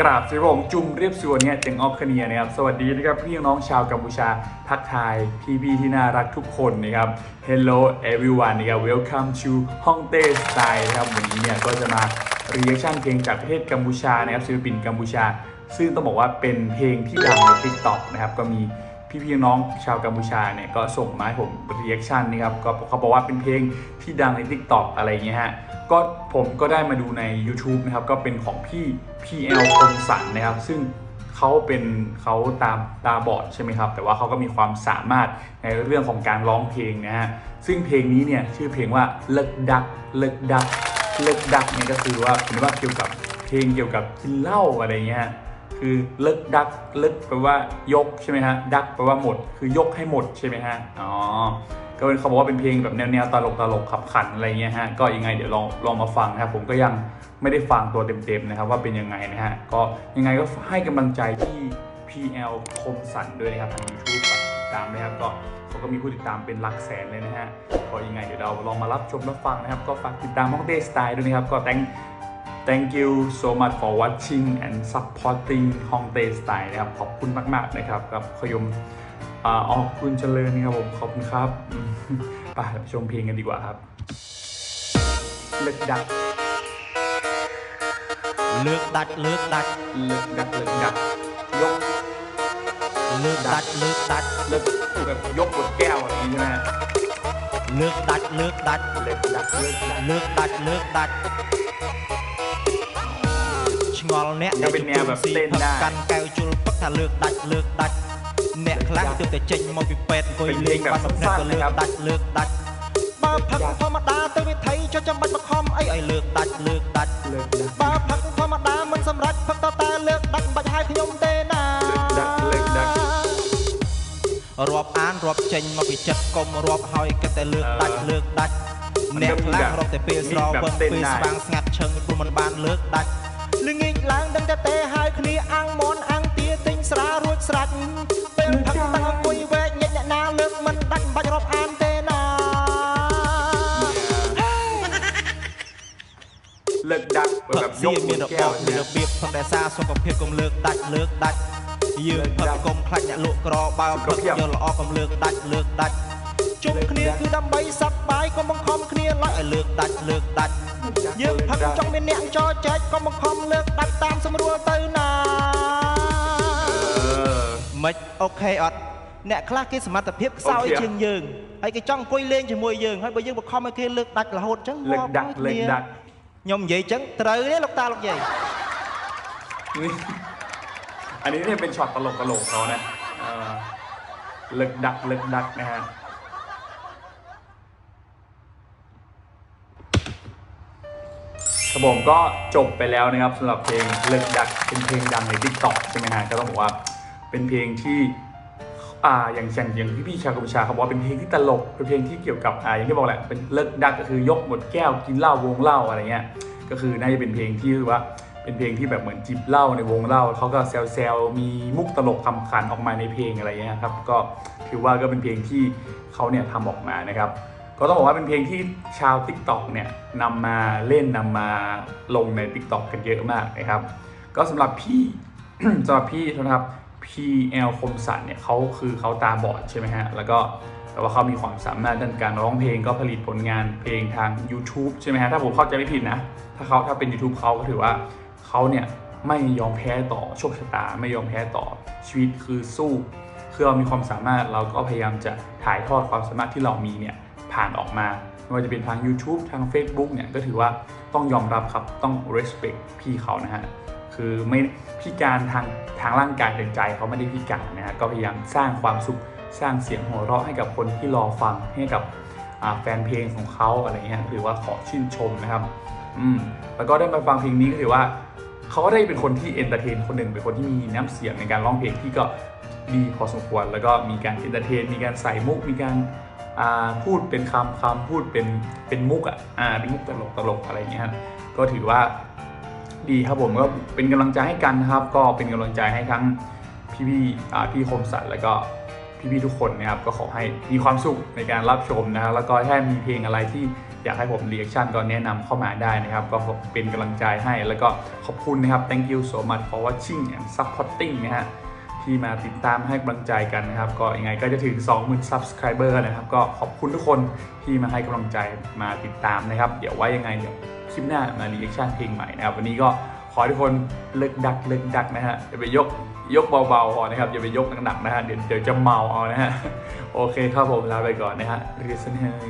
กราบสิผมจุ่มเรียบสวนเนี่ยเจงออฟคเนียนะครับสวัสดีนะครับพี่น้องชาวกัมพูชาทักทายพี่พี่ที่น่ารักทุกคนนะครับ Hello everyone นะครับ Welcome to Hong Dae Style นะครับวันนี้เนี่ยก็จะมาเรียกชั่นเพลงจากประเทศกัมพูชานะครับศิลปินกัมพูชา ซึ่งต้องบอกว่าเป็นเพลงที่ดังใน TikTok นะครับก็มี พี่ๆน้องชาวกัมพูชาเนี่ยก็ส่งมาให้ผม reaction นนะครับก็เขาบอกว่าเป็นเพลงที่ดังใน TikTok อะไรเงี้ยฮะก็ผมก็ได้มาดูใน YouTube นะครับก็เป็นของพี่ PL คมสันนะครับ ซึ่งเขาเป็นเขาตาตาบอดใช่ไหมครับ แต่ว่าเขาก็มีความสามารถในเรื่องของการร้องเพลงนะฮะซึ่งเพลงนี้เนี่ยชื่อเพลงว่าเลิกดักเลิกดักเลิกดักเนี่ยก็คือว่าเป็นว่าเกี่ยวกับเพลงเกี่ยวกับกินเหล้าอะไรเงี้ย คือเลิกดักเลิกแปลว่ายกใช่ไหมฮะดักแปลว่าหมด คือยกให้หมดใช่ไหมฮะอ๋อก็เป็นเขาบอกว่าเป็นเพลงแบบแนวๆตลกตลกขับขันอะไรเงี้ยฮะก็ยังไงเดี๋ยวลองลองมาฟังนะครับผมก็ยังไม่ได้ฟังตัวเต็มๆนะครับว่าเป็นยังไงนะฮะก็ยังไงก็ให้กำลังใจที่ PL คมสันด้วยนะครับทาง YouTube ฝากติดตามนะครับก็เขาก็มีผู้ติดตามเป็นหลักแสนเลยนะฮะก็ยังไงเดี๋ยวเราลองมารับชมรับฟังนะครับ ก็ฝากติดตามห้องเดสไตล์ด้วยนะครับก็ thank Thank you so much for watching and supporting Hong Day Style นะครับ ขอบคุณมาก ๆ นะครับกับขยมออกคุณเจริญครับผม ขอบคุณครับ ไปชมเพลงกันดีกว่าครับ เลือกดัก เลือกดัก เลือกดัก เลือกดัก เลือกดัก ยก เลือกดัก เลือกดัก เลือกแบบยกบนแก้วอะไรอย่างนี้ใเลือกดัก เลือกดัก เลือกดัก เลือกดัก เลือกดักเลือกดัก ឆ្ងល់អ្នក ยังเป็นแนวแบบเต้นได้ កាន់កែវជុលពឹកថាលើកដាច់លើកដាច់អ្នកខ្លះទើបតែចេញមកពីពេទ្យអង្គុយ เป็นเพล លេ ง ង แบบ បាត់មកភ្នែក สั้น ក៏ ๆ លើ นะค ក รับ ដាច់លើកដាច់បើផឹកធម្មតាទៅវិថីចុះចាំបាច់បខំអីឲ្យលើកដាច់លើកដាច់ เลิกดัก បើផឹកធម្មតាមិនសម្រេចផឹកតតែលើកដាច់មិនបាច់ឲ្យខ្ញុំទេណា លើកដាច់លើកដាច់ រាប់អានរាប់ចេញមកពីចិត្តកុំរាប់ហើយគិតតែលើកដាច់ អឺ លើកដាច់ มัน អ្នក ก็มี ខ្លះ แบบ រាប់តែពេលស្រ มีแบบ វឹង เต้น ពេល ได้ ស្វាងស្ងាត់ឈឹងព្រោះมันបានលើកដាច់ លងីកឡើងដឹងតែទេហើយគ្នាអាំងមនអាំងទាទិញស្រារួចស្រាច់ពេលផឹកតាំងអង្គុយវែកញែកអ្នកណាលើកមិនដាច់បាច់រាប់អានទេណាលើកដាក់បែបយកមានរបបមានរបៀបផឹកតែសារសុខភាពកុំលើកដាច់លើកដាច់យើងផឹកកុំខ្លាចអ្នកលក់ក្របើផឹកយកល្អកុំលើកដាច់លើកដាច់ ជុំគ្នាគឺដើម្បីសប្បាយកុំបង្ខំគ្នាឡើយឲ្យលើកដាច់លើកដាច់ យើងផឹកចង់មានអ្នកចោចែកកុំបង្ខំលើកដាច់តាមស្រួលទៅណា เออ មិនអូខេអត់អ្នកខ្លះគេសមត្ថភាពខ្សោយ អូខេ ជាងយើងហើយគេចង់អង្គុយលេងជាមួយយើងហើយបើយើងបង្ខំឲ្យគេលើកដាច់រហូតអញ្ចឹង เลิกดัก ងាប់ เลิกดัก ខ្ញុំនិយាយអញ្ចឹងត្រូវទេលោកតាលោកយាយ นี่อันนี้เนี่ยเป็นช็อตตลกตลกๆเขานะเออเลิกดักเลิกดักนะฮะ ครับผมก็จบไปแล้วนะครับสำหรับเพลงเลิกดักเป็นเพลงดังใน t ิ k t o k ใช่ไหมฮะก็ต้องบอกว่าเป็นเพลงที่อ่าอย่างอย่างอย่างที่พี่ชาวกัมพูชาเขาบอกว่าเป็นเพลงที่ตลกเป็นเพลงที่เกี่ยวกับอ่าอย่างที่บอกแหละเป็นเลิกดักก็คือยกหมดแก้วกินเหล้าวงเหล้าอะไรเงี้ยก็คือน่าจะเป็นเพลงที่ว่าเป็นเพลงที่แบบเหมือนจิบเหล้าในวงเหล้าเขาก็แซวๆมีมุกตลกคำขันออกมาในเพลงอะไรเงี้ยครับก็ถือว่าก็เป็นเพลงที่เขาเนี่ยทำออกมานะครับ ก็ต้องบอกว่าเป็นเพลงที่ชาว Tik t o อกเนี่ยนำมาเล่นนำมาลงใน Tik t o อกกันเยอะมากนะครับ ก็สำหรับพี่สำหรับพี่นะครับ PL คมสันเนี่ยเขาคือเขาตาบอดใช่ไหมฮะ แล้วก็แต่ว่าเขามีความสามารถด้านการร้องเพลงก็ผลิตผลงานเพลงทาง YouTube ใช่ไหมฮะ ถ้าผมเข้าใจไม่ผิดนะ ถ้าเขาถ้าเป็น YouTube เขาก็ถือว่าเขาเนี่ยไม่ยอมแพ้ต่อโชคชะตา ไม่ยอมแพ้ต่อชีวิตคือสู้ คือเรามีความสามารถเราก็พยายามจะถ่ายทอดความสามารถที่เรามีเนี่ย ผ่านออกมาไม่ว่าจะเป็นทาง YouTube ทาง Facebook เนี่ยก็ถือว่าต้องยอมรับครับต้อง respect พี่เขานะฮะคือไม่พิการทางทางร่างกายแต่ใจเขาไม่ได้พิการนะฮะก็พยายามสร้างความสุขสร้างเสียงหัวเราะให้กับคนที่รอฟังให้กับแฟนเพลงของเขาอะไรเงี้ยถือว่าขอชื่นชมนะครับอืมแล้วก็ได้มาฟังเพลงนี้ก็ถือว่าเขาก็ได้เป็นคนที่เอนเตอร์เทนคนหนึ่งเป็นคนที่มีน้ำเสียงในการร้องเพลงที่ก็ดีพอสมควร แล้วก็มีการเอนเตอร์เทนมีการใส่มุกมีการ พูดเป็นคำคำพูดเป็นเป็นมุกอะอ่าเป็นมุกตลกตลกอะไรเงี้ยครับก็ถือว่าดีครับผมก็เป็นกำลังใจให้กันนะครับ ก็เป็นกำลังใจให้ทั้งพี่พี่พี่คมสันแล้วก็พี่พี่ๆทุกคนนะครับก็ขอให้มีความสุขในการรับชมนะครับแล้วก็ถ้ามีเพลงอะไรที่อยากให้ผมรีแอคชั่นก็แนะนำเข้ามาได้นะครับ ก็เป็นกำลังใจให้แล้วก็ขอบคุณนะครับ thank you so much for watching and supporting นะฮะ ที่มาติดตามให้กำลังใจกันนะครับ ก็ยังไงก็จะถึง 20,000 subscriber นะครับ ก็ขอบคุณทุกคนที่มาให้กำลังใจมาติดตามนะครับ เดี๋ยวไว้ยังไงเดี๋ยวคลิปหน้ามารีแอคชั่นเพลงใหม่นะครับ วันนี้ก็ขอทุกคนเลิกดักเลิกดักนะฮะอย่าไปยกยกเบาๆพอนะครับอย่าไปยกหนักๆนะฮะเดี๋ยวเดี๋ยวจะเมาเอานะฮะโอเคครับผมลาไปก่อนนะฮะ listen hey